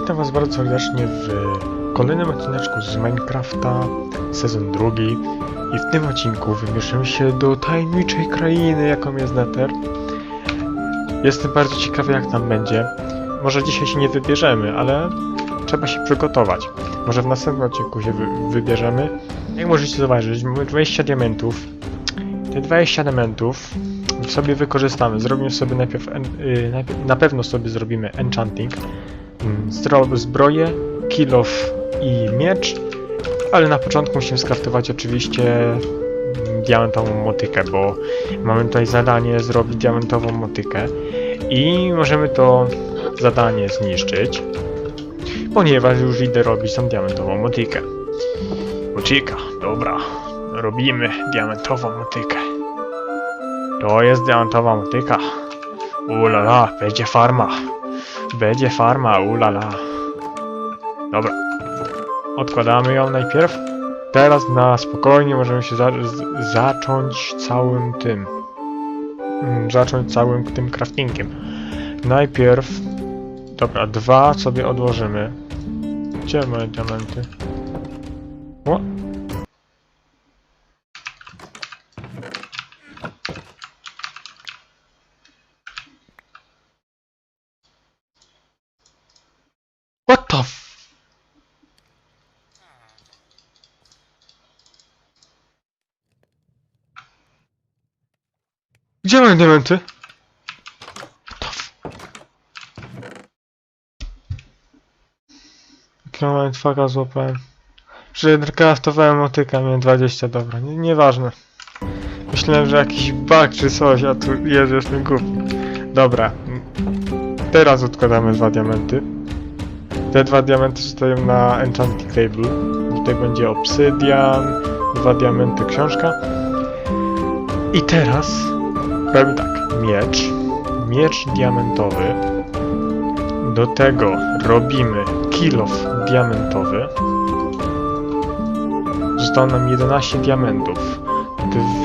witam was bardzo serdecznie w kolejnym odcineczku z Minecrafta, sezon drugi. I w tym odcinku wybierzemy się do tajemniczej krainy, jaką jest Nether. Jestem bardzo ciekawy, jak tam będzie. Może dzisiaj się nie wybierzemy, ale trzeba się przygotować. Może w następnym odcinku się wy wybierzemy. Jak możecie zauważyć, mamy 20 diamentów. Te 20 diamentów sobie wykorzystamy. Zrobimy sobie najpierw, y, na pewno sobie zrobimy enchanting. Zbroję, kill off i miecz, ale na początku musimy skraftować oczywiście diamentową motykę, bo mamy tutaj zadanie zrobić diamentową motykę i możemy to zadanie zniszczyć, ponieważ już idę robić tą diamentową motykę. Motyka, dobra, robimy diamentową motykę. To jest diamentowa motyka. Ulala, będzie farma. Będzie farma, ulala. Dobra. Odkładamy ją najpierw. Teraz na spokojnie możemy się za zacząć całym tym. Mm, zacząć całym tym craftingiem. Najpierw. Dobra, dwa sobie odłożymy. Gdzie moje diamenty? O! Gdzie moje diamenty? What the f... Jakiego mindfucka złapałem? Że craftowałem motyka, miałem 20, dobra, nie, nieważne. Myślałem, że jakiś bug czy coś, a tu jest, jestem głupi. Dobra. Teraz odkładamy dwa diamenty. Te dwa diamenty stoją na enchanting table. Tutaj będzie obsydian, dwa diamenty, książka. I teraz robimy tak. Miecz, miecz diamentowy. Do tego robimy kilof diamentowy. Zostało nam 11 diamentów.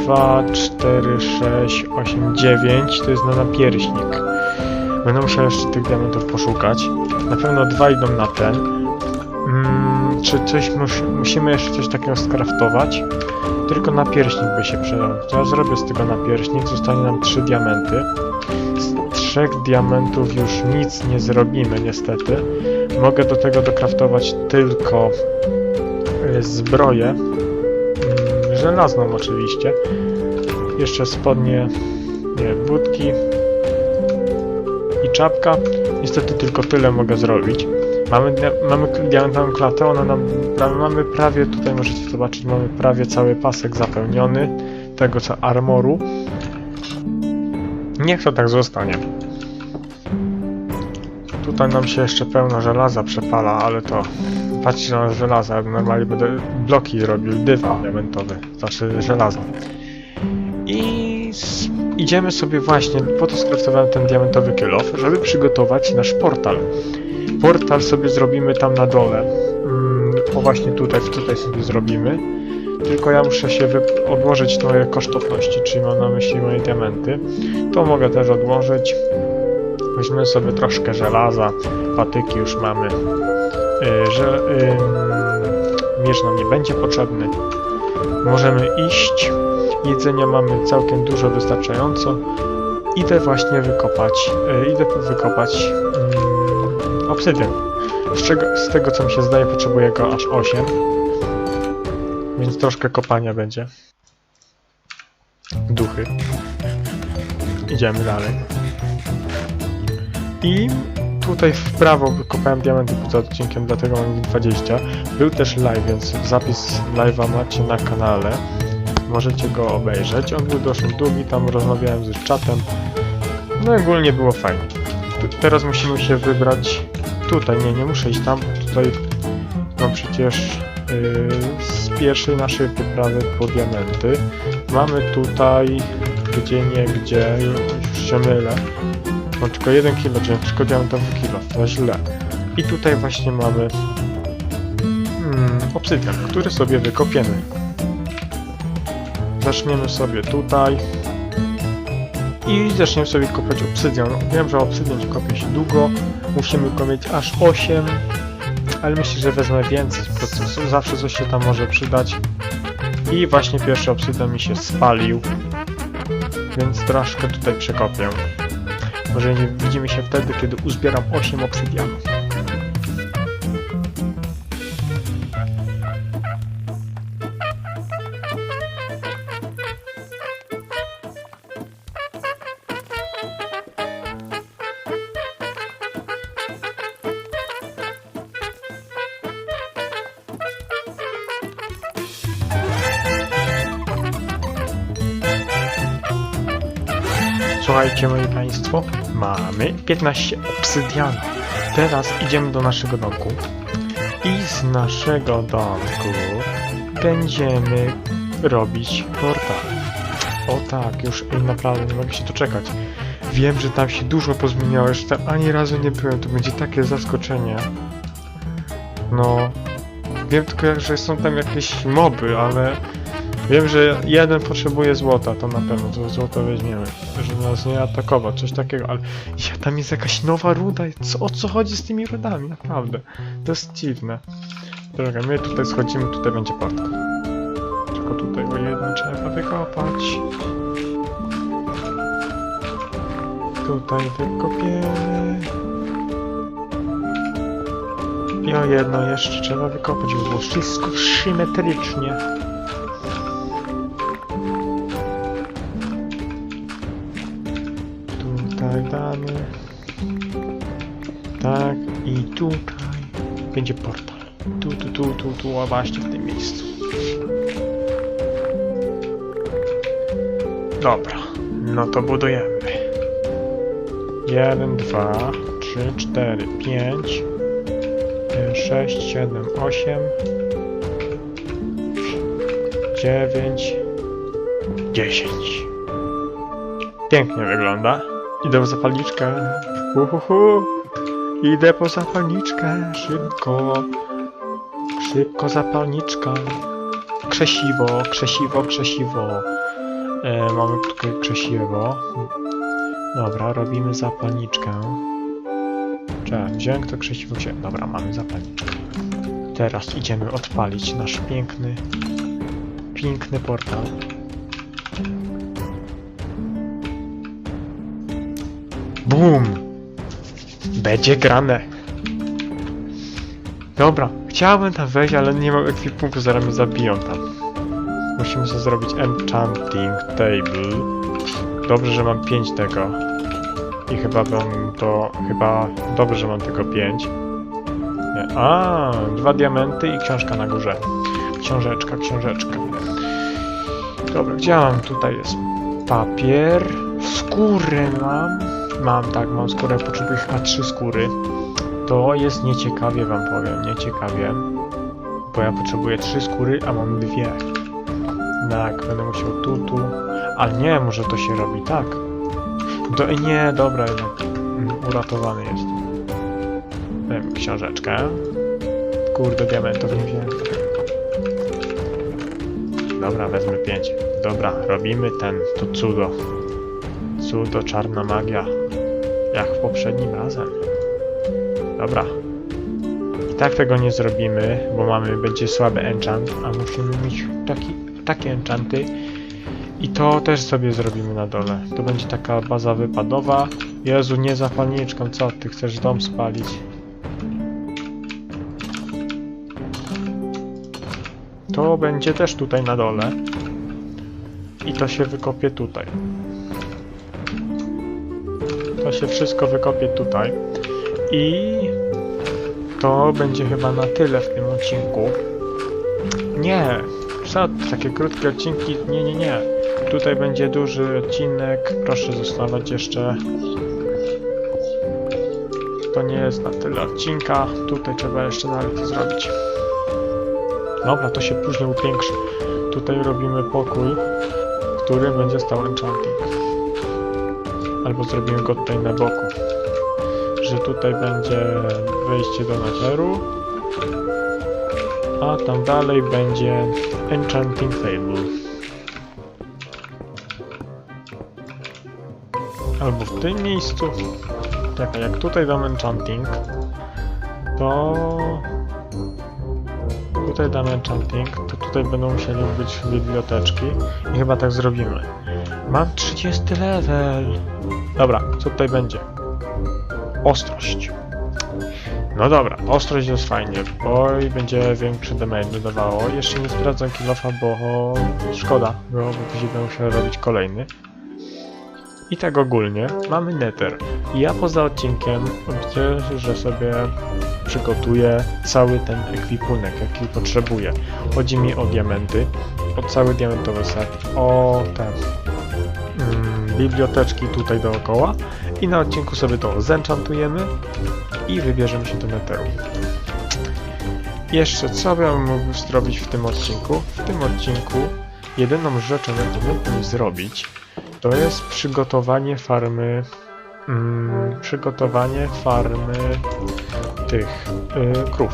2, 4, 6, 8, 9 to jest na napierśnik. Będę musiał jeszcze tych diamentów poszukać. Na pewno dwa idą na ten. Mm, czy coś mus musimy jeszcze coś takiego skraftować? Tylko napierśnik by się przydał. Ja zrobię z tego napierśnik, zostanie nam trzy diamenty. Z trzech diamentów już nic nie zrobimy niestety. Mogę do tego dokraftować tylko y, zbroję. Mm, żelazną oczywiście. Jeszcze spodnie, nie, budki, i czapka. Niestety tylko tyle mogę zrobić. Mamy, mamy diamentową klatę, ona nam mamy prawie, tutaj możecie zobaczyć, mamy prawie cały pasek zapełniony tego co armoru. Niech to tak zostanie. Tutaj nam się jeszcze pełno żelaza przepala, ale to patrzcie na żelaza, normalnie będę bloki robił, dywan diamentowy, znaczy żelazo. I idziemy sobie właśnie, po to skraftowałem ten diamentowy kilof, żeby przygotować nasz portal. Portal sobie zrobimy tam na dole. Mm, o właśnie tutaj, tutaj sobie zrobimy. Tylko ja muszę się odłożyć moje kosztowności, czyli mam na myśli moje diamenty. To mogę też odłożyć. Weźmy sobie troszkę żelaza, patyki już mamy. Yy, że, yy, nam nie będzie potrzebny. Możemy iść. Jedzenia mamy całkiem dużo, wystarczająco. Idę właśnie wykopać, e, idę wykopać mm, obsydian. Z, czego, z tego co mi się zdaje potrzebuję go aż 8. Więc troszkę kopania będzie. Duchy. Idziemy dalej. I tutaj w prawo wykopałem diamenty poza odcinkiem, dlatego mam ich 20. Był też live, więc zapis live'a macie na kanale możecie go obejrzeć. On był dosyć długi, tam rozmawiałem z czatem. No ogólnie było fajnie. Teraz musimy się wybrać tutaj. Nie, nie muszę iść tam. Tutaj mam przecież yy, z pierwszej naszej wyprawy po diamenty. Mamy tutaj gdzie nie gdzie, już się mylę. Mam tylko jeden kilo, czyli tylko diamentowy kilo. To źle. I tutaj właśnie mamy mm, obsydian, który sobie wykopiemy. Zaczniemy sobie tutaj. I zaczniemy sobie kopać obsydian. Wiem, że obsydian kopie się długo, Musimy go mieć aż 8, ale myślę, że wezmę więcej, prostu zawsze coś się tam może przydać. I właśnie pierwszy obsydian mi się spalił, więc troszkę tutaj przekopię. Może widzimy się wtedy, kiedy uzbieram 8 obsydianów. Słuchajcie, moi państwo, mamy 15 obsydianów. Teraz idziemy do naszego domku i z naszego domku będziemy robić portal. O tak, już naprawdę nie mogę się doczekać. Wiem, że tam się dużo pozmieniało, tam ani razu nie byłem, to będzie takie zaskoczenie. No, wiem tylko, że są tam jakieś moby, ale Wiem, że jeden potrzebuje złota, to na pewno, to złoto weźmiemy, żeby nas nie atakować, coś takiego, ale ja, tam jest jakaś nowa ruda, co, o co chodzi z tymi rudami, naprawdę, to jest dziwne. Droga, my tutaj schodzimy, tutaj będzie portal. Tylko tutaj o jedno trzeba wykopać. Tutaj wykopiemy. I o jedno jeszcze trzeba wykopać, by wszystko symetrycznie. Damy. Tak, i tutaj będzie portal. Tu, tu, tu, tu, tu, a właśnie w tym miejscu. Dobra, no to budujemy. 1, 2, 3, 4, 5, 6, 7, 8, 9, 10. Pięknie wygląda. Idę po zapalniczkę. Uhuhu. Idę po zapalniczkę. Szybko. Szybko zapalniczka. Krzesiwo, krzesiwo, krzesiwo. E, mamy tutaj krzesiwo. Dobra, robimy zapalniczkę. Trzeba wziąć to krzesiwo się. Dobra, mamy zapalniczkę. Teraz idziemy odpalić nasz piękny, piękny portal. Bum! Będzie grane. Dobra, chciałbym tam wejść, ale nie mam ekwipunku, zaraz mnie zabiją tam. Musimy sobie zrobić enchanting table. Dobrze, że mam 5 tego. I chyba bym to... chyba... Dobrze, że mam tylko 5. Nie. A, dwa diamenty i książka na górze. Książeczka, książeczka. Dobra, gdzie mam? Tutaj jest papier. Skórę mam. Mam, tak, mam skórę, potrzebuję chyba trzy skóry. To jest nieciekawie, wam powiem, nieciekawie. Bo ja potrzebuję trzy skóry, a mam dwie. Tak, będę musiał tu, tu. Ale nie, może to się robi tak. Do, nie, dobra, jednak uratowany jest. Dajmy książeczkę. Kurde, diamentów nie wziąłem. Dobra, wezmę pięć. Dobra, robimy ten, to cudo. Cudo, czarna magia. Jak w poprzednim razem. Dobra. I tak tego nie zrobimy, bo mamy, będzie słaby enchant, a musimy mieć taki, takie enchanty. I to też sobie zrobimy na dole. To będzie taka baza wypadowa. Jezu, nie zapalniczką, co? Ty chcesz dom spalić? To będzie też tutaj na dole. I to się wykopie tutaj. To się wszystko wykopie tutaj. I to będzie chyba na tyle w tym odcinku. Nie, co takie krótkie odcinki? Nie, nie, nie. Tutaj będzie duży odcinek. Proszę zostawać jeszcze. To nie jest na tyle odcinka. Tutaj trzeba jeszcze dalej to zrobić. Dobra, to się później upiększy. Tutaj robimy pokój, w którym będzie stał enchanting. Albo zrobimy go tutaj na boku. Że tutaj będzie wejście do netheru. A tam dalej będzie enchanting table. Albo w tym miejscu. Czekaj, jak tutaj dam enchanting, to... Tutaj dam enchanting, to tutaj będą musieli być biblioteczki i chyba tak zrobimy. Mam 30 level! Co tutaj będzie? Ostrość. No dobra, ostrość jest fajnie, bo i będzie większy damage dodawało. Jeszcze nie sprawdzam kilofa, bo szkoda, bo później będę musiał robić kolejny. I tak ogólnie mamy nether. Ja poza odcinkiem myślę, że sobie przygotuję cały ten ekwipunek, jaki potrzebuję. Chodzi mi o diamenty, o cały diamentowy set, o te mm, biblioteczki tutaj dookoła i na odcinku sobie to zenchantujemy i wybierzemy się do netheru. Jeszcze co bym mógł zrobić w tym odcinku? W tym odcinku jedyną rzeczą, jaką mógłbym zrobić, to jest przygotowanie farmy. Mm, przygotowanie farmy tych y, krów.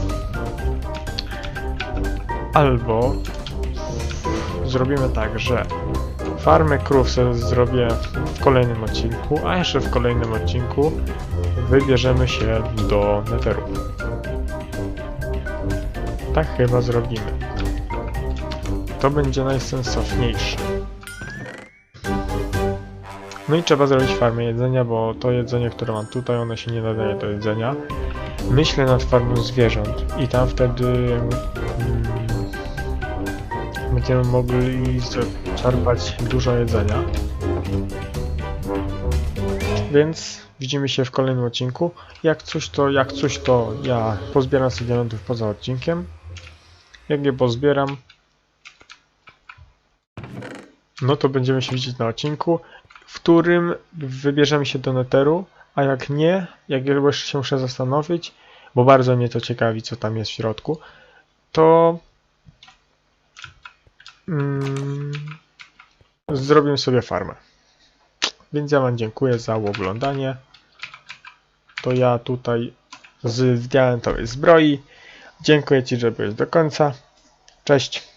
Albo zrobimy tak, że farmę krów zrobię w kolejnym odcinku, a jeszcze w kolejnym odcinku wybierzemy się do netheru. Tak chyba zrobimy. To będzie najsensowniejsze. No i trzeba zrobić farmę jedzenia, bo to jedzenie, które mam tutaj, ono się nie nadaje do jedzenia. Myślę nad farmą zwierząt i tam wtedy będziemy mogli czerpać dużo jedzenia. Więc widzimy się w kolejnym odcinku. Jak coś to, jak coś to ja pozbieram sobie poza odcinkiem. Jak je pozbieram, no to będziemy się widzieć na odcinku, w którym wybierzemy się do netheru, a jak nie, jak ja jeszcze się muszę zastanowić, bo bardzo mnie to ciekawi, co tam jest w środku, to zrobimy sobie farmę. Więc ja Wam dziękuję za oglądanie. To ja tutaj z diamentowej zbroi. Dziękuję Ci, że byłeś do końca. Cześć.